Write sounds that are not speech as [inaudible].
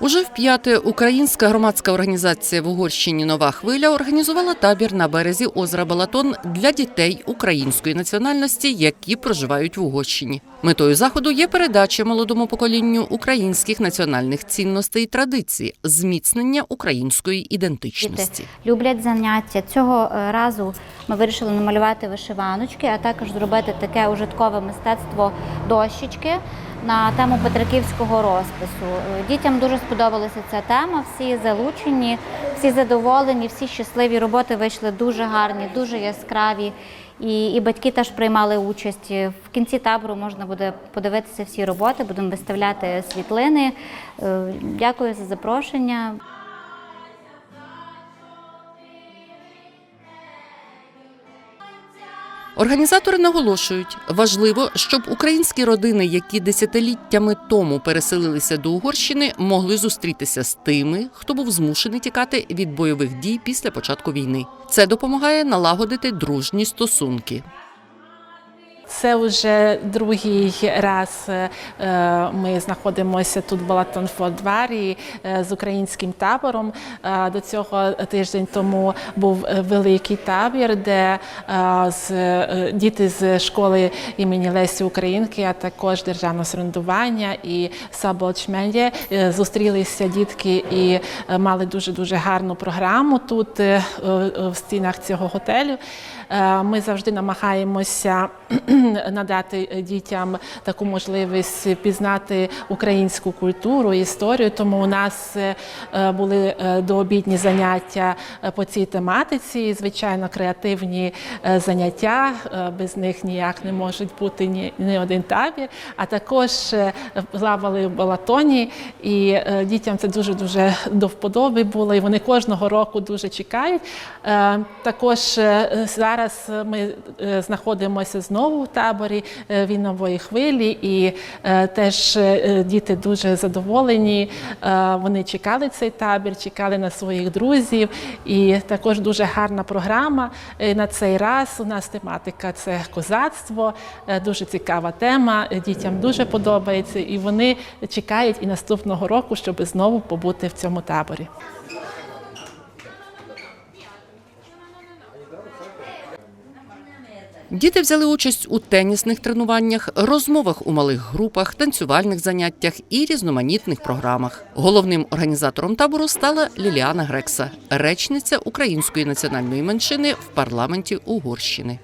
Уже в п'яте українська громадська організація в Угорщині Нова хвиля організувала табір на березі озера Балатон для дітей української національності, які проживають в Угорщині. Метою заходу є передача молодому поколінню українських національних цінностей і традицій, зміцнення української ідентичності. Діти люблять заняття. Цього е, разу ми вирішили намалювати вишиваночки, а також зробити таке ужиткове мистецтво дощечки на тему Петриківського розпису. Е, Дітям дуже сподобалася ця тема. Всі залучені, всі задоволені, всі щасливі. Роботи вийшли дуже гарні, дуже яскраві. І, і батьки теж приймали участь. В кінці табору можна буде подивитися всі роботи, будемо виставляти світлини. Е, Дякую за запрошення. Організатори наголошують, важливо, щоб українські родини, які десятиліттями тому переселилися до Угорщини, могли зустрітися з тими, хто був змушений тікати від бойових дій після початку війни. Це допомагає налагодити дружні стосунки. Це вже другий раз е, ми знаходимося тут в Балатон-Фордварі е, з українським табором. Е, До цього тиждень тому був великий табір, де з, діти з школи імені Лесі Українки, а також державного середування і Саболчмендє зустрілися дітки і мали дуже дуже гарну програму тут в стінах цього готелю. Ми завжди намагаємося [clears throat] надати дітям таку можливість пізнати українську культуру, історію. Тому у нас е, були е, дообідні заняття е, по цій тематиці. І, Звичайно, креативні е, заняття. Е, Без них ніяк не можуть бути ні, ні один табір. А також е, плавали в балатоні, і е, дітям це дуже дуже до вподоби було. І вони кожного року дуже чекають. Е, Також е, зараз ми е, знаходимося знову таборі е, війнової хвилі, і е, теж е, діти дуже задоволені. Вони чекали цей табір, чекали на своїх друзів. І також дуже гарна програма. На цей раз у нас тематика це козацтво, дуже цікава тема. Дітям дуже подобається, і вони чекають і наступного року, щоб знову побути в цьому таборі. Діти взяли участь у тенісних тренуваннях, розмовах у малих групах, танцювальних заняттях і різноманітних програмах. Головним організатором табору стала Ліліана Грекса, речниця української національної меншини в парламенті Угорщини.